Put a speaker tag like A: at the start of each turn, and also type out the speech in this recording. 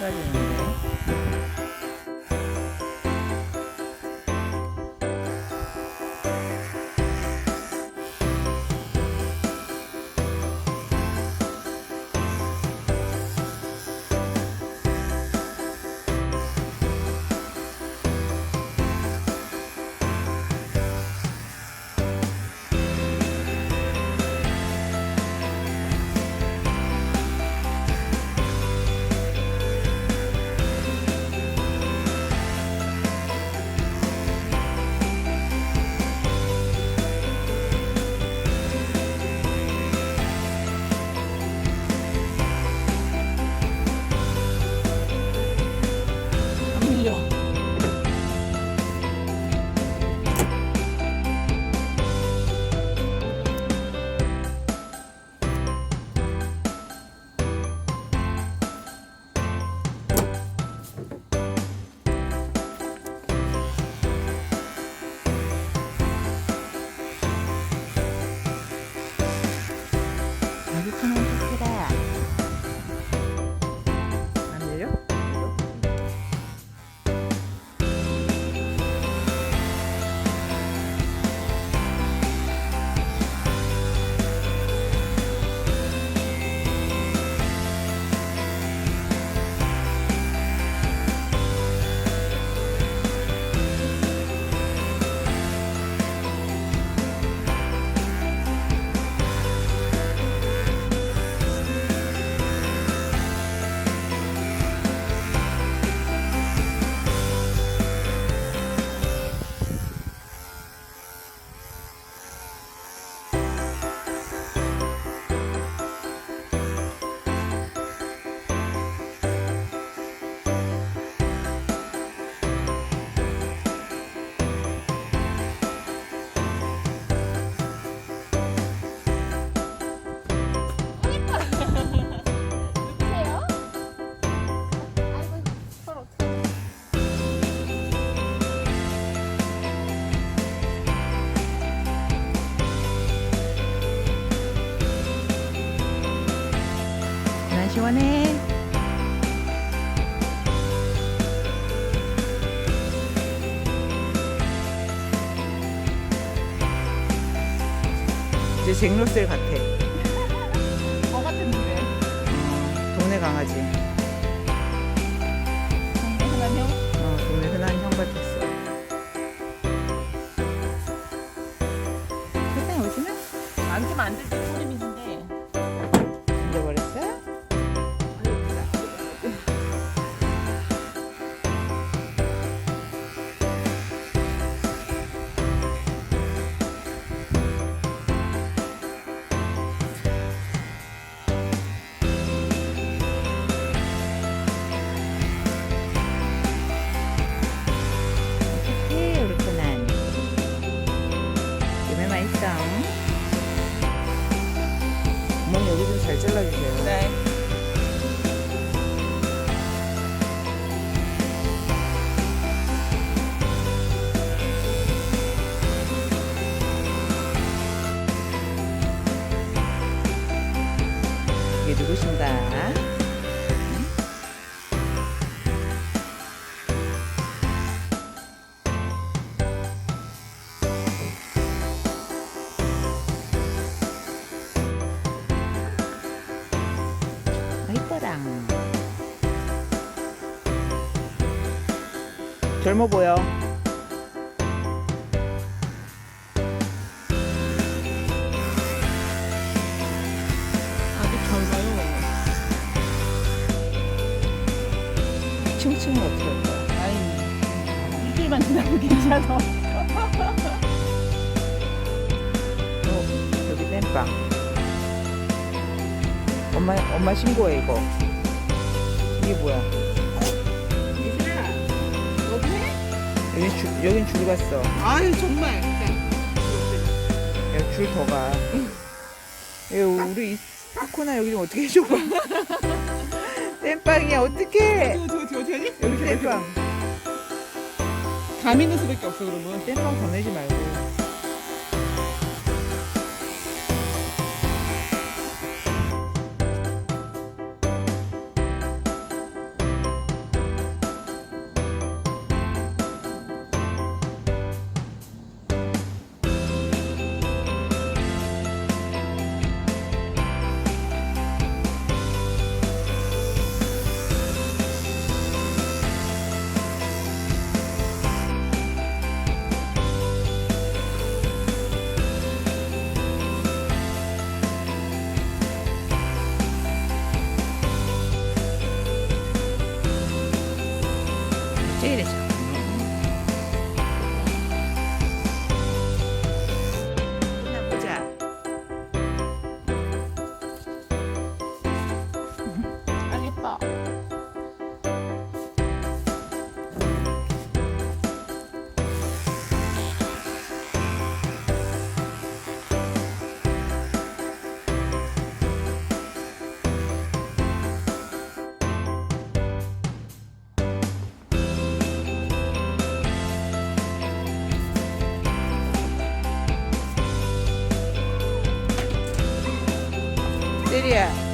A: 사라지는데. 난 시원해. 이제 잭로셀 같아.
B: 어 같은데.
A: 어, 동네 강아지.
B: 동네 흔한 형?
A: 어, 동네 흔한 형 같았어. 오시나?
B: 앉으면 안 될지
A: 젊어 보여.
B: 아직 젊어요.
A: 층층은 어떻게?
B: 아이, 일주일만 지나고 괜찮아.
A: 어. 엄마, 엄마 신고해, 이거. 이게 뭐야? 여긴 줄, 여긴 줄 갔어.
B: 아유, 정말.
A: 야, 줄 더 가. 야, 우리 이 코나 여기 좀 어떻게 해줘봐. 땜빵이야, 어떡해.
B: 하지?
A: 여기 땜빵.
B: 감 있는 수밖에 없어, 그러면.
A: 땜빵 더 내지 말고. 예리야